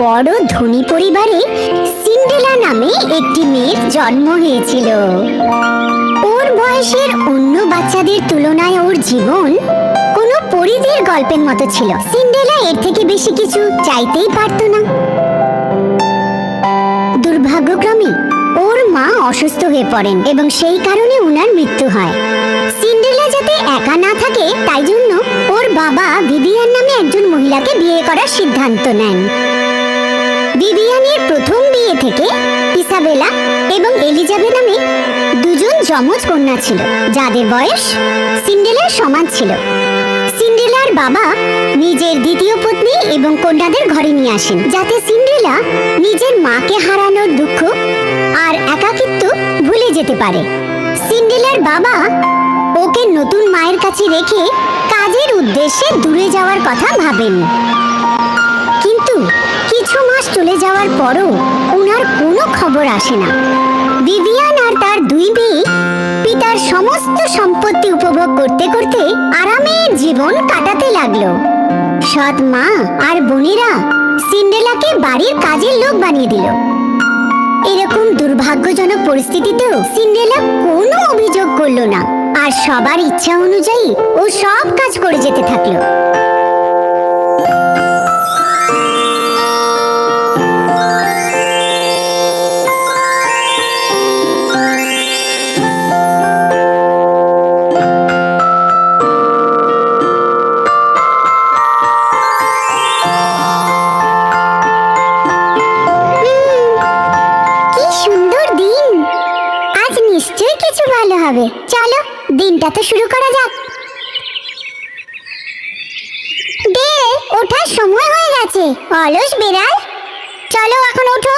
বড় ধনী পরিবারে সিন্ডেলা নামে একটি মেয়ের জন্ম হয়েছিল। ওর বয়সের অন্য বাচ্চাদের তুলনায় ওর জীবন কোনো পরিদের গল্পের মতো ছিল। সিন্ডেলা এর থেকে বেশি কিছু চাইতেই পারতো না। দুর্ভাগ্যক্রমে ওর মা অসুস্থ হয়ে পড়েন এবং সেই কারণে ওনার মৃত্যু হয়। সিন্ডেলা যাতে একা না থাকে, তাই জন্য ওর বাবা ভিভিয়ান নামে একজন মহিলাকে বিয়ে করার সিদ্ধান্ত নেন। ভিভিয়ানের প্রথম বিয়ে থেকে ইসাবেলা এবং এলিজাবেথ নামে দুজন যমজ কন্যা ছিল, যাদের বয়স সিন্ডেলার সমান ছিল। সিন্ডেলার বাবা নিজের দ্বিতীয় পত্নী এবং কন্যাদের ঘরে নিয়ে আসেন, যাতে সিন্ডেলা নিজের মাকে হারানোর দুঃখ আর একাকিত্ব ভুলে যেতে পারে। সিন্ডেলার বাবা ওকে নতুন মায়ের কাছে রেখে কাজের উদ্দেশ্যে দূরে যাওয়ার কথা ভাবেন। কিছু মাস চলে যাওয়ার পরও ওনার কোনো খবর আসে না। ভিভিয়ান আর তার দুই মেয়ে পিতার সমস্ত সম্পত্তি উপভোগ করতে করতে আরামে জীবন কাটাতে লাগল। সৎ মা আর বোনেরা সিন্ডেলাকে বাড়ির কাজের লোক বানিয়ে দিল। এরকম দুর্ভাগ্যজনক পরিস্থিতিতেও সিন্ডেলা কোনো অভিযোগ করল না। আর সবার ইচ্ছা অনুযায়ী ও সব কাজ করে যেতে থাকল। হবে। চলো, দিনটা তো শুরু করা যাক। দে ওঠার সময় হয়ে গেছে। অলস, বেড়াল। চলো, এখন ওঠো।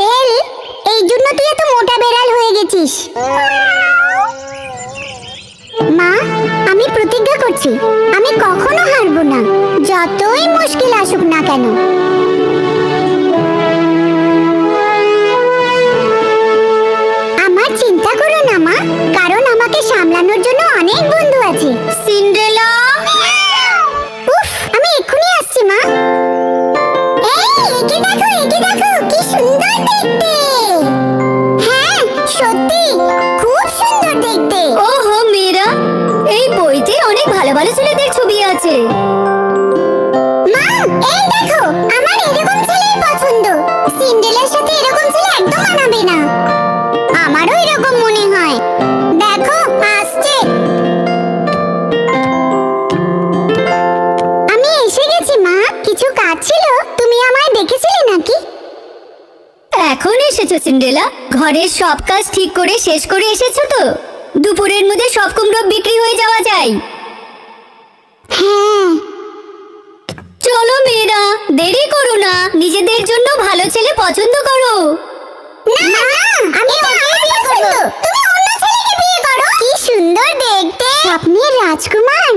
বেল, এই জন্য তুই এত মোটা বেড়াল হয়ে গেছিস। মা, আমি প্রতিজ্ঞা করছি, আমি কখনো হারবো না। যতই মুশকিল আসুক না কেন। আসছে। আমি এসে গেছি মা। কিছু কাজ ছিল তুমি আমায় ডেকেছিলে নাকি? এখন এসেছ সিন্ডেলা। ঘরের সব কাজ ঠিক করে শেষ করে এসেছ তো? দুপুরের মধ্যে সব কুমড়ো বিক্রি হয়ে যাওয়া যায়। হ্যাঁ। চলো মেয়েরা দেরি করো না। নিজেদের জন্য ভালো ছেলে পছন্দ করো। না না আমি ওকেই বিয়ে করব। তুমি করো কি সুন্দর দেখতে। আপনি রাজকুমার।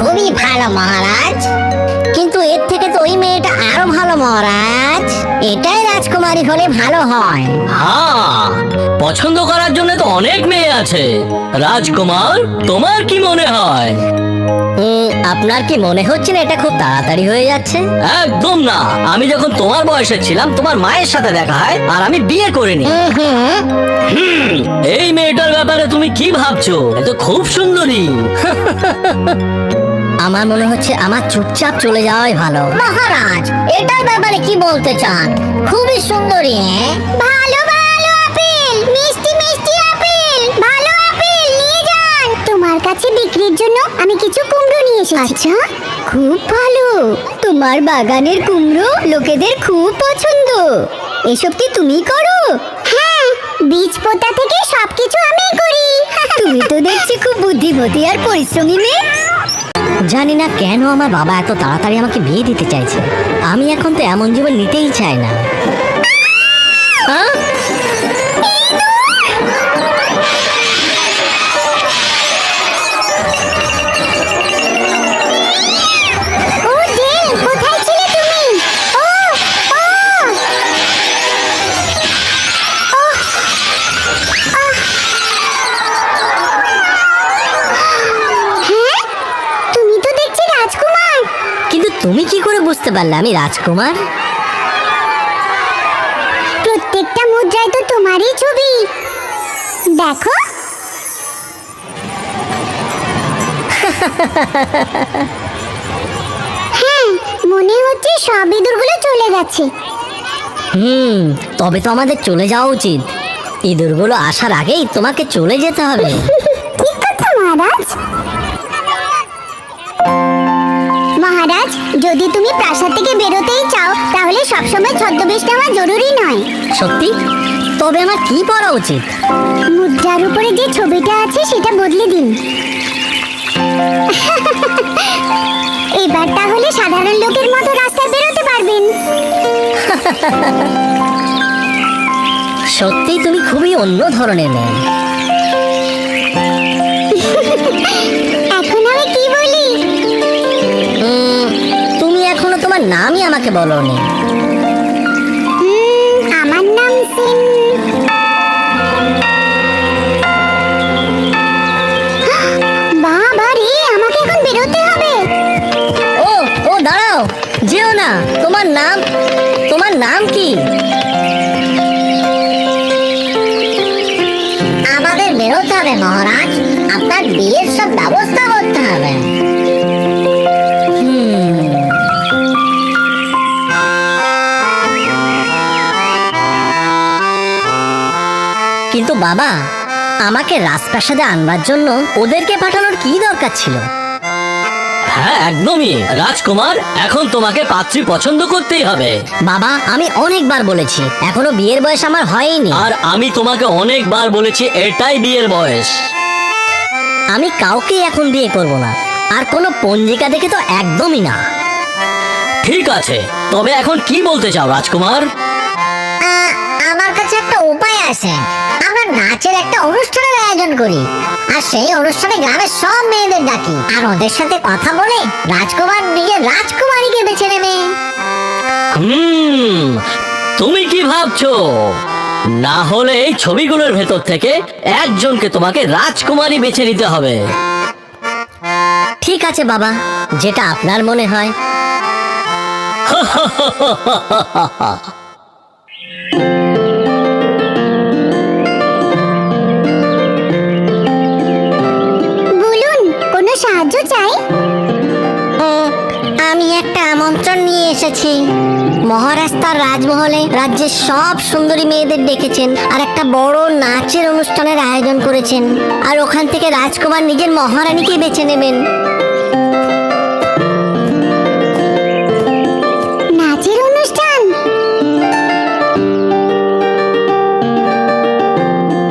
খুবই ভালো মহারাজ। কিন্তু এর থেকে তো ওই মেয়েটা আরও ভালো মহারাজ। এটাই রাজকুমারী হলে ভালো হয়। হ্যাঁ পছন্দ করার জন্য তো অনেক মেয়ে আছে। রাজকুমার তোমার কি মনে হয়? আপনার কি মনে হচ্ছে না এটা খুব তাড়াতাড়ি হয়ে যাচ্ছে? একদম না। আমি যখন তোমার বয়সে ছিলাম তোমার মায়ের সাথে দেখা হয় আর আমি বিয়ে করিনি। এই মেয়েটার ব্যাপারে তুমি কি ভাবছ? এ তো খুব সুন্দরী। আমার মনে হচ্ছে আমার চুপচাপ চলে যাওয়াই ভালো। মহারাজ এটার ব্যাপারে কি বলতে চান? খুবই সুন্দরী ভালো ভালো আপেল মিষ্টি মিষ্টি আপেল ভালো আপেল নিয়ে যান। তোমার কাছে বিক্রির জন্য আমি কিছু কুমড়ো নিয়ে এসেছি। আচ্ছা। খুব ভালো। তোমার বাগানের কুমড়ো লোকেদের খুব পছন্দ। এসব কি তুমি করো? হ্যাঁ বীজ পোতা থেকে সবকিছু আমি করি। তুমি তো দেখছি খুব বুদ্ধিমতী আর পরিশ্রমী মেয়ে। জানি না কেন আমার বাবা এত তাড়াতাড়ি আমাকে বিয়ে দিতে চাইছে। আমি এখন তো এমন জীবন নিতেই চাই না। বুঝতে পারলে আমি রাজকুমার। প্রত্যেকটা মুদ্রায় তো তোমারই ছবি। দেখো। হ্যাঁ মনে হচ্ছে সব ইঁদুরগুলো চলে গেছে। হুম তবে তো আমাদের চলে যাওয়া উচিত। ইঁদুরগুলো আসার আগেই তোমাকে চলে যেতে হবে। ঠিক কথা মহারাজ? মহারাজ যদি তুমি প্রাসাদ থেকে বেরোতেই চাও তাহলে সবসময় ছদ্মবেশ নেওয়া জরুরি নয়। সত্যি? তবে আমার কি পড়া উচিত? মুদ্রার উপরে যে ছবিটা আছে সেটা বদলে দিন। এবার তাহলে সাধারণ লোকের মতো রাস্তায় বেরোতে পারবেন। সত্যি তুমি খুবই অন্য ধরনের মেয়ে। এখন আমি তোমার নামই আমাকে বলনি। আমার নাম সিন বাবা রে আমাকে এখন বেরোতে হবে। ও ও দাঁড়াও যেও না তোমার নাম তোমার নাম কি? আমাদের বেরোতে হবে মহারাজ আপনার বিয়ের সব ব্যবস্থা করতে হবে। কিন্তু বাবা আমাকে রাজপ্রাসাদে আনবার জন্য ওদেরকে পাঠানোর কি দরকার ছিল? হ্যাঁ একদমই। রাজকুমার এখন তোমাকে পাত্রী পছন্দ করতেই হবে। বাবা আমি অনেকবার বলেছি এখনও বিয়ের বয়স আমার হয়নি। আর আমি তোমাকে অনেকবার বলেছি এটাই বিয়ের বয়স। আমি কাউকে এখন বিয়ে করব না আর কোনো পঞ্জিকা দেখে তো একদমই না। ঠিক আছে তবে এখন কি বলতে চাও রাজকুমার? আমার কাছে একটা উপায় আছে। নাচের একটা অনুষ্ঠানের আয়োজন করি। আর সেই অনুষ্ঠানে গ্রামের সব মেয়েদের ডাকি। আর ওদের সাথে কথা বলে রাজকুমার নিজের রাজকুমারীকে বেছে নেবে। হুম তুমি কি ভাবছ? না হলে এই ছবিগুলোর ভেতর থেকে একজনকে তোমাকে রাজকুমারী বেছে নিতে হবে। ঠিক আছে বাবা। যেটা আপনার মনে হয়। রাজমহলে রাজ্যের সব সুন্দরী মেয়েদের ডেকেছেন আর একটা বড় নাচের অনুষ্ঠানের আয়োজন করেছেন। আর ওখান থেকে রাজকুমার নিজের মহারানীকে বেছে নেবেন। নাচের অনুষ্ঠান?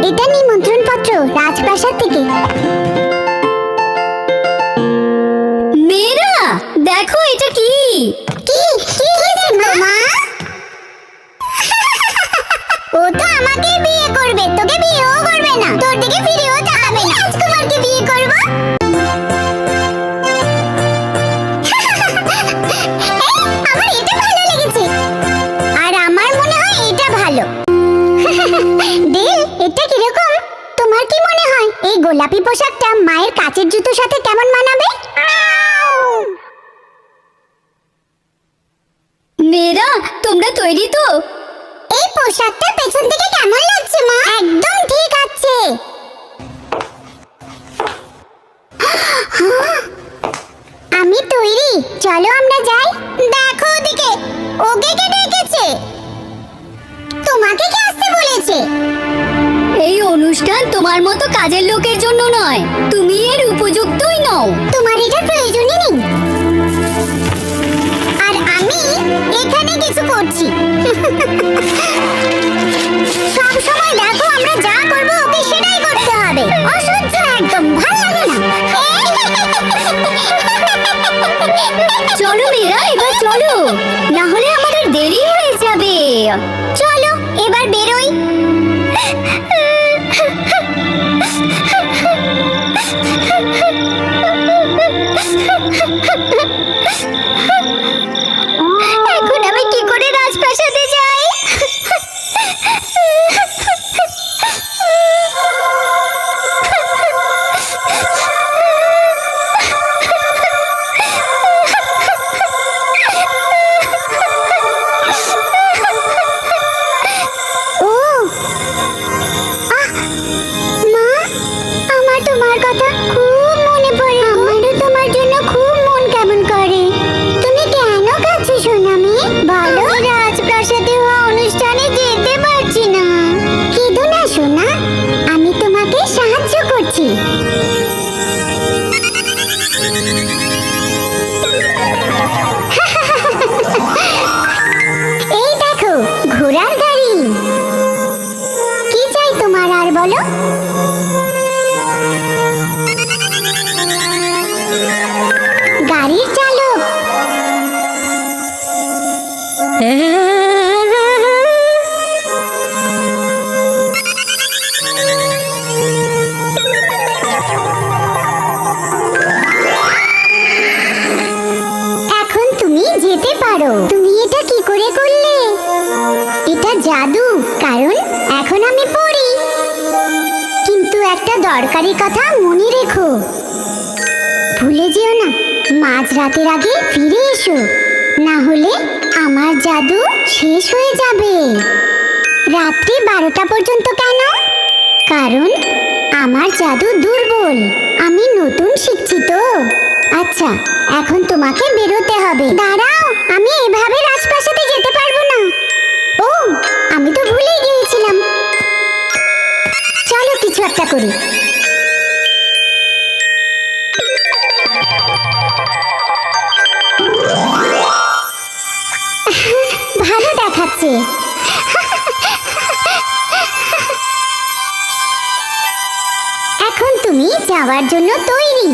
এটা নিমন্ত্রণ পত্র রাজপ্রাসাদ থেকে। মেয়েরা দেখো এটা কি? আমাকে বিয়ে করবে, তোকে বিয়েও করবে না। তোর দিকে ফিরেও তাকাবে না। রাজকুমারকে বিয়ে করব? তোমার কি মনে হয় এই গোলাপি পোশাকটা মায়ের কাচের জুতোর সাথে কেমন মানাবে? মেয়েরা, তোমরা তৈরি তো? পোশাকটা পেছন থেকে কেমন লাগছে মা? একদম ঠিক আছে। আমি তৈরি। চলো আমরা যাই। দেখো ওদিকে। ওকে কে ডেকেছে? তোমাকে কে আসতে বলেছে? এই অনুষ্ঠান তোমার মতো কাজের লোকের জন্য নয়। তুমি এর উপযুক্তই নও। তোমার এটা প্রয়োজনই নেই। এখানে কিছু করছি। একটা দরকারি কথা মনে রেখো। ভুলে যেও না মাঝ রাতের আগে ফিরে এসো। না হলে আমার জাদু শেষ হয়ে যাবে। রাত্রি বারোটা পর্যন্ত কেন? কারণ আমার জাদু দুর্বল, আমি নতুন শিখছি তো। আচ্ছা এখন তোমাকে বেরোতে হবে। দাঁড়াও, আমি এভাবে রাজপ্রাসাদে যেতে পারব না। ও, আমি তো ভুলেই গিয়েছিলাম। কিছু একটা করি। ভালো দেখাচ্ছে। এখন তুমি যাওয়ার জন্য তৈরি।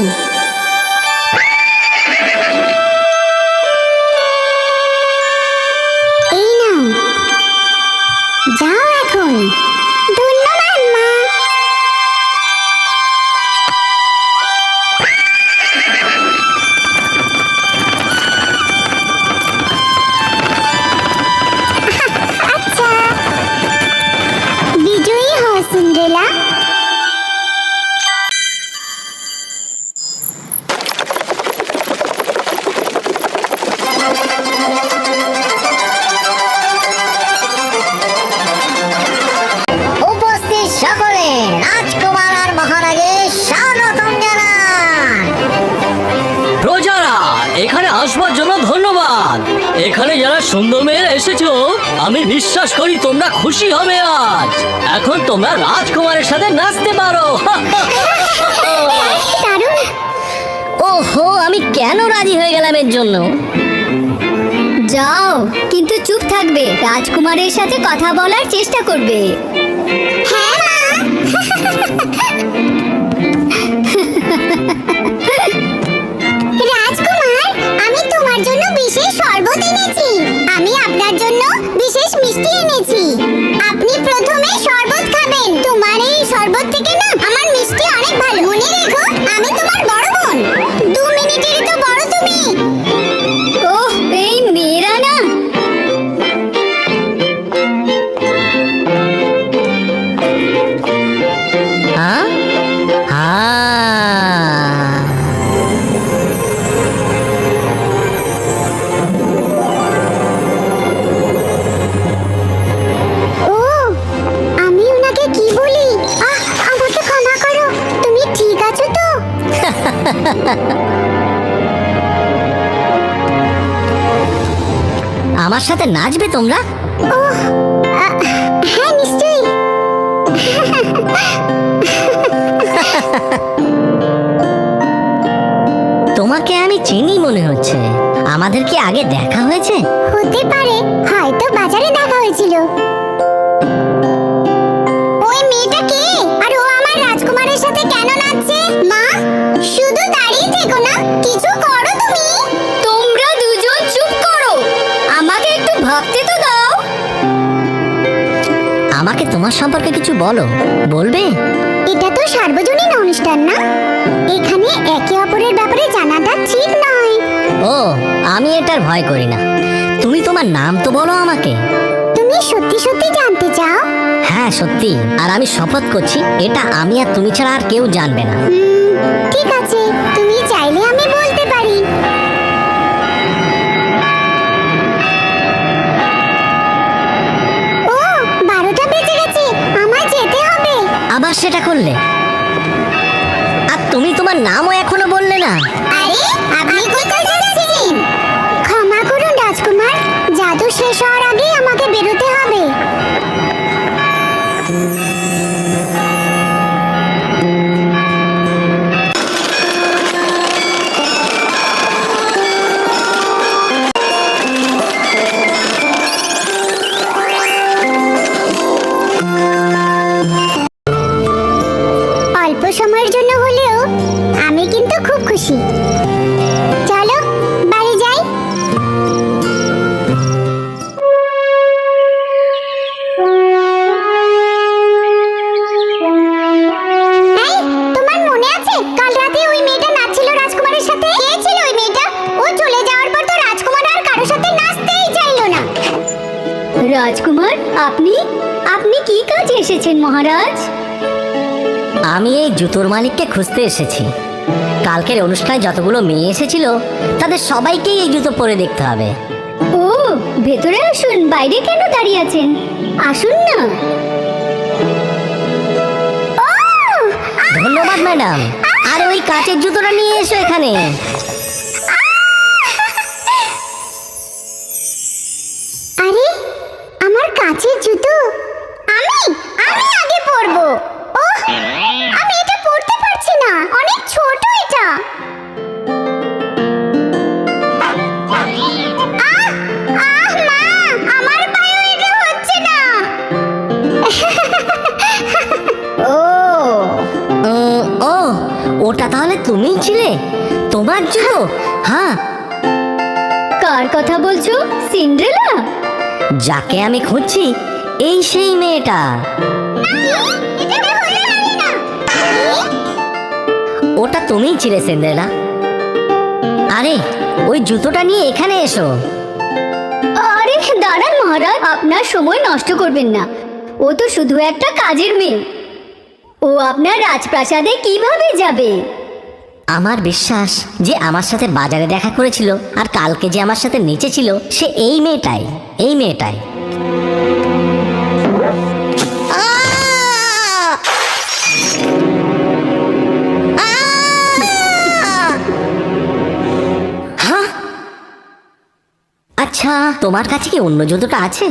খুশি হবে আজ। এখন তোমরা রাজকুমারের সাথে নাচতে পারো। ওহো, আমি কেন রাজি হয়ে গেলাম এর জন্য? যাও, কিন্তু চুপ থাকবে। রাজকুমারের সাথে কথা বলার চেষ্টা করবে। হ্যাঁ সাথে নাচবে তোমরা? হ্যাঁ নিশ্চয়ই। তোমাকে আমি চিনি মনে হচ্ছে। আমাদের কি আগে দেখা হয়েছে? হতে পারে হয়তো বাজারে দেখা হয়েছিল। ওই মেয়েটা কে? আর ও আমার রাজকুমারের সাথে কেন নাচছে? মা শুধু দাঁড়িয়ে থেকো না কিছু করো তুমি। তোমরা ভাবতে তো দাও। আমাকে তোমার সম্পর্কে কিছু বলো বলবে? এটা তো সার্বজনীন অনুষ্ঠান না? এখানে একে অপরের ব্যাপারে জানাটা ঠিক নয়। ও আমি এটার ভয় করি না। তুমি তোমার নাম তো বলো আমাকে। তুমি সত্যি সত্যি জানতে চাও? হ্যাঁ সত্যি। আর আমি শপথ করছি এটা আমি আর তুমি ছাড়া আর কেউ জানবে না। ঠিক আছে। তুমি চাইলে আমি বলব আবার সেটা করলে? আর তুমি তোমার নামও এখনও বললে না। আরে আপনি কোথায় এসেছেন মহারাজ? আমি এই জুতোর মালিককে খুঁজতে এসেছি। কালকের অনুষ্ঠানে যতগুলো মেয়ে এসেছিল তাদের সবাইকেই এই জুতো পরে দেখতে হবে। ও ভেতরে আসুন বাইরে কেন দাঁড়িয়ে আছেন? আসুন না। ধন্যবাদ ম্যাডাম। আর ওই কাচের জুতোটা নিয়ে এসো এখানে। আরে আমার কাছের জুতো আমি আমি আগে পরবো ওহ আমি এটা পরতে পারছি না। অনেক ছোট এটা। আহ আহ মা আমার পায়েও এটা হচ্ছে না। ও ও ওটা তাহলে তুমিই ছিলে? তোমার জুতো? হ্যাঁ। কার কথা বলছো? সিন্ড্রেলা? যাকে আমি খুঁজছি এই সেই মেয়েটা। ওটা তুমিই ছিলে সেন্দেলা আরে ওই জুতোটা নিয়ে এখানে এসো। আরে দাঁড়ান মহারাজ আপনার সময় নষ্ট করবেন না। ও তো শুধু একটা কাজের মেয়ে। ও আপনার রাজপ্রাসাদে কীভাবে যাবে? আমার বিশ্বাস যে আমার সাথে বাজারে দেখা করেছিল আর কালকে যে আমার সাথে নিচে ছিল সে এই মেয়েটাই এই মেয়েটাই। আচ্ছা তোমার কাছে কি অন্য জুতোটা আছে?